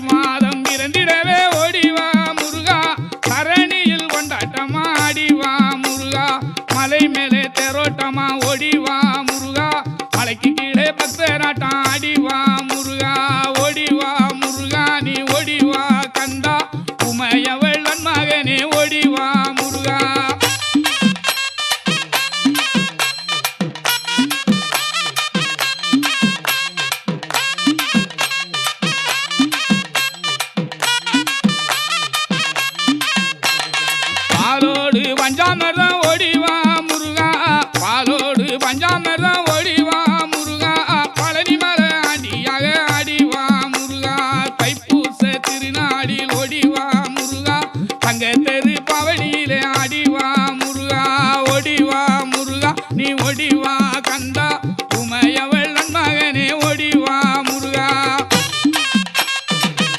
மாதம் இரண்டிடவே ஓடிவா முருகா. கரணியில் கொண்டாட்டமா ஆடிவா முருகா. மலை மேலே தெரோட்டமா ஓடிவா முருகா. மலைக்கு கீழே பக்தராட்டம் ஆடிவா வஞ்சாமரம் ஓடி